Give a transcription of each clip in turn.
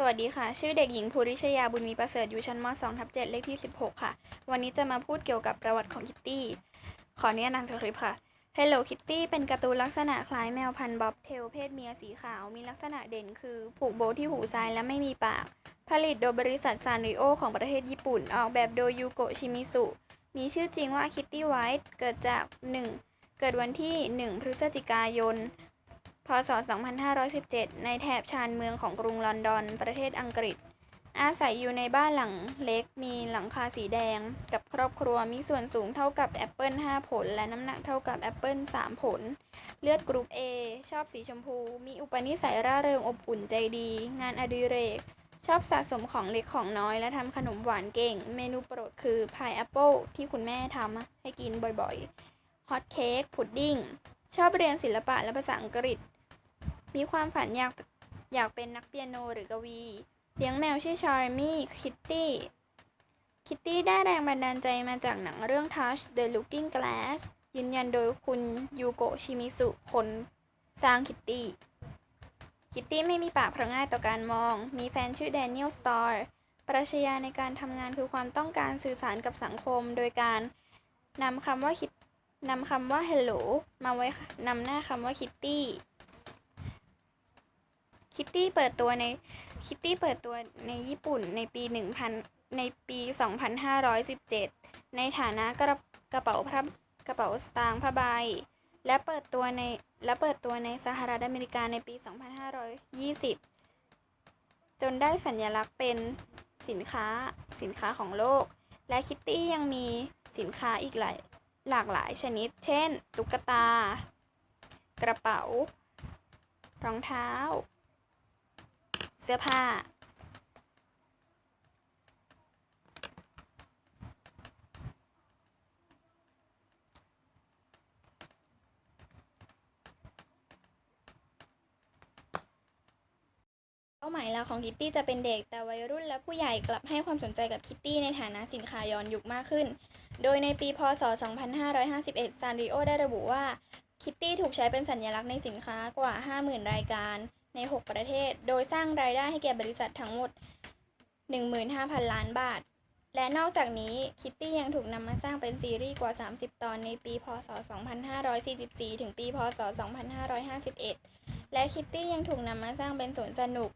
สวัสดีค่ะ ชื่อเด็กหญิงภูริชยาบุญมีประเสริฐอยู่ชั้นม 2 ทับ7เลขที่ 16 ค่ะ วันนี้จะมาพูดเกี่ยวกับประวัติของคิตตี้ ขออนุญาตนางสคริปต์ค่ะ Hello Kitty เป็นการ์ตูนลักษณะคล้ายแมวพันธุ์บ๊อบเทลเพศเมียสีขาว มีลักษณะเด่นคือผูกโบว์ที่หูซ้ายและไม่มีปาก ผลิตโดยบริษัทซานริโอของประเทศญี่ปุ่น ออกแบบโดยยูโกะชิมิสุ มีชื่อจริงว่า Kitty White เกิดจาก 1 เกิดวันที่ 1 พฤศจิกายน พศ 2517 ในแถบชานเมืองของกรุงลอนดอน ประเทศอังกฤษ อาศัยอยู่ในบ้านหลังเล็กมีหลังคาสีแดง กับครอบครัวมีส่วนสูงเท่ากับแอปเปิล5 ผล และน้ำหนักเท่ากับแอปเปิล3 ผล เลือดกรุ๊ป A ชอบสีชมพู มีอุปนิสัยร่าเริงอบอุ่นใจดี งานอดิเรก ชอบสะสมของเล็กของน้อย และทำขนมหวานเก่ง เมนูโปรดคือพายแอปเปิลที่คุณแม่ทำให้กินบ่อยๆฮอตเค้กพุดดิ้งชอบเรียนศิลปะและภาษาอังกฤษ มีความฝันอยากอยากเป็นนักเปียโนหรือกวี เลี้ยงแมวชื่อชาร์มี่คิตตี้คิตตี้ได้แรงบันดาลใจมาจากหนังเรื่อง Touch the Looking Glass ยืนยันโดยคุณยูโกะชิมิสุคนสร้างคิตตี้ คิตตี้ไม่มีปากเพราะง่ายต่อการมอง มีแฟนชื่อแดเนียลสตอร์ ปรัชญาในการทำงานคือความต้องการสื่อสารกับสังคม โดยการนำคำว่าคิดนำคำว่า hello มาไว้นำหน้าคำว่าคิตตี้ คิตตี้เปิดตัวในคิตตี้เปิดตัวในญี่ปุ่นในปี 1000 ในปี 2517 ในฐานะกระกระเป๋าพระกระเป๋าสตางค์ผ้าใบ และเปิดตัวในและเปิดตัวในสหรัฐอเมริกาในปี 2520 จนได้สัญลักษณ์เป็นสินค้าสินค้าของโลก และคิตตี้ยังมีสินค้าอีกหลายหลากหลายชนิด เช่น ตุ๊กตา กระเป๋ารองเท้า สื้อผ้า เป้าหมายหลักของคิตตี้จะเป็นเด็กแต่วัยรุ่นและผู้ใหญ่กลับให้ความสนใจกับคิตตี้ในฐานะสินค้าย้อนยุคมากขึ้น โดยในปีพศ 2551 ซานริโอได้ระบุว่าคิตตี้ถูกใช้เป็นสัญลักษณ์ในสินค้ากว่า 50,000 รายการ ใน 6 ประเทศ โดยสร้างรายได้ให้แก่บริษัททั้งหมด 15,000 ล้านบาท และนอกจากนี้คิตตี้ยังถูกนำมาสร้างเป็นซีรีส์กว่า 30 ตอนในปีพศ 2544 ถึงปีพศ 2551 และคิตตี้ยังถูกนำมาสร้างเป็นสวนสนุก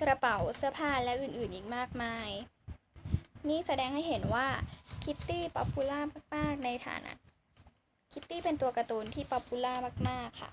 กระเป๋าเสื้อผ้าและอื่นๆ อีกมากมาย นี่แสดงให้เห็นว่าคิตตี้ป๊อปปูล่ามากๆในฐานะคิตตี้เป็นตัวการ์ตูนที่ป๊อปปูล่ามาก ๆ ค่ะ